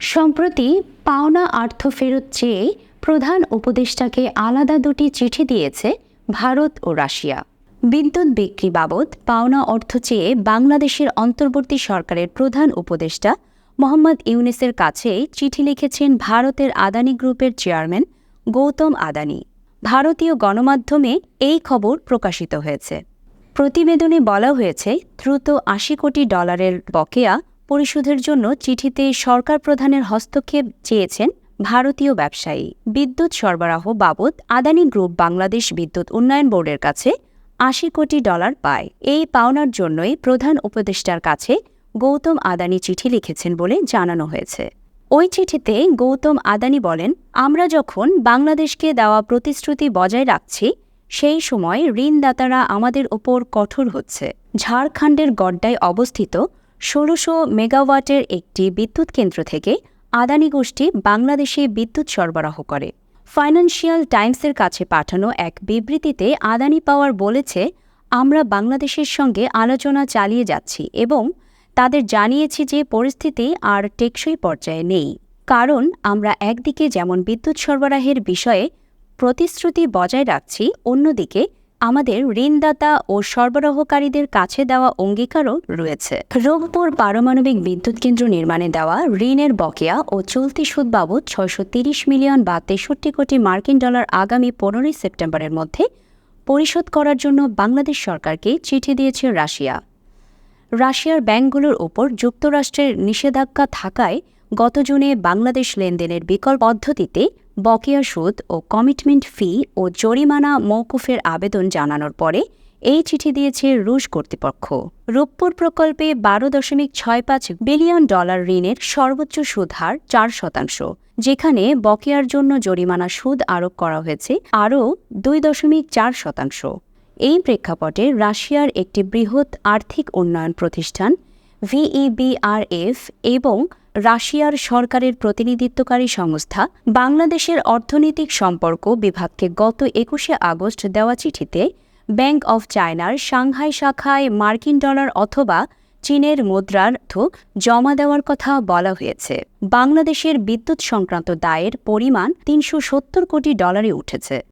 সম্প্রতি পাওনা অর্থ ফেরত চেয়ে প্রধান উপদেষ্টাকে আলাদা দুটি চিঠি দিয়েছে ভারত ও রাশিয়া। বিদ্যুৎ বিক্রি বাবদ পাওনা অর্থ চেয়ে বাংলাদেশের অন্তর্বর্তী সরকারের প্রধান উপদেষ্টা মোহাম্মদ ইউনিসের কাছে চিঠি লিখেছেন ভারতের আদানি গ্রুপের চেয়ারম্যান গৌতম আদানি। ভারতীয় গণমাধ্যমে এই খবর প্রকাশিত হয়েছে। প্রতিবেদনে বলা হয়েছে, দ্রুত আশি কোটি ডলারের বকেয়া পরিশোধের জন্য চিঠিতে সরকার প্রধানের হস্তক্ষেপ চেয়েছেন ভারতীয় ব্যবসায়ী। বিদ্যুৎ সরবরাহ বাবদ আদানি গ্রুপ বাংলাদেশ বিদ্যুৎ উন্নয়ন বোর্ডের কাছে আশি কোটি ডলার পায়। এই পাওনার জন্যই প্রধান উপদেষ্টার কাছে গৌতম আদানি চিঠি লিখেছেন বলে জানানো হয়েছে। ওই চিঠিতে গৌতম আদানি বলেন, আমরা যখন বাংলাদেশকে দেওয়া প্রতিশ্রুতি বজায় রাখছি, সেই সময় ঋণদাতারা আমাদের ওপর কঠোর হচ্ছে। ঝাড়খণ্ডের গড্ডায় অবস্থিত ষোলোশো মেগাওয়াটের একটি বিদ্যুৎ কেন্দ্র থেকে আদানি গোষ্ঠী বাংলাদেশে বিদ্যুৎ সরবরাহ করে। ফাইন্যান্সিয়াল টাইমসের কাছে পাঠানো এক বিবৃতিতে আদানি পাওয়ার বলেছে, আমরা বাংলাদেশের সঙ্গে আলোচনা চালিয়ে যাচ্ছি এবং তাদের জানিয়েছি যে পরিস্থিতি আর টেকসই পর্যায়ে নেই। কারণ আমরা একদিকে যেমন বিদ্যুৎ সরবরাহের বিষয়ে প্রতিশ্রুতি বজায় রাখছি, অন্যদিকে আমাদের ঋণদাতা ও সরবরাহকারীদের কাছে দেওয়া অঙ্গীকারও রয়েছে। রংপুর পারমাণবিক বিদ্যুৎ কেন্দ্র নির্মাণে দেওয়া ঋণের বকেয়া ও চলতি সুদ বাবদ ছয়শো মিলিয়ন বা তেষট্টি কোটি মার্কিন ডলার আগামী পনেরোই সেপ্টেম্বরের মধ্যে পরিশোধ করার জন্য বাংলাদেশ সরকারকে চিঠি দিয়েছে রাশিয়া। রাশিয়ার ব্যাংকগুলোর ওপর যুক্তরাষ্ট্রের নিষেধাজ্ঞা থাকায় গত জুনে বাংলাদেশ লেনদেনের বিকল্প পদ্ধতিতে বকেয়া সুদ ও কমিটমেন্ট ফি ও জরিমানা মৌকুফের আবেদন জানানোর পরে এই চিঠি দিয়েছে রুশ কর্তৃপক্ষ। রূপপুর প্রকল্পে বারো দশমিক ছয় পাঁচ বিলিয়ন ডলার ঋণের সর্বোচ্চ সুদ হার চার শতাংশ, যেখানে বকেয়ার জন্য জরিমানা সুদ আরোপ করা হয়েছে আরও দুই দশমিক চার শতাংশ। এই প্রেক্ষাপটে রাশিয়ার একটি বৃহৎ আর্থিক উন্নয়ন প্রতিষ্ঠান, ভিইবিআরএফ, এবং রাশিয়ার সরকারের প্রতিনিধিত্বকারী সংস্থা, বাংলাদেশের অর্থনৈতিক সম্পর্ক বিভাগকে গত একুশে আগস্ট দেওয়া চিঠিতে ব্যাংক অফ চায়নার সাংহাই শাখায় মার্কিন ডলার অথবা চীনের মুদ্রার্থ জমা দেওয়ার কথা বলা হয়েছে। বাংলাদেশের বিদ্যুৎ সংক্রান্ত দায়ের পরিমাণ তিনশো সত্তর কোটি ডলারে উঠেছে।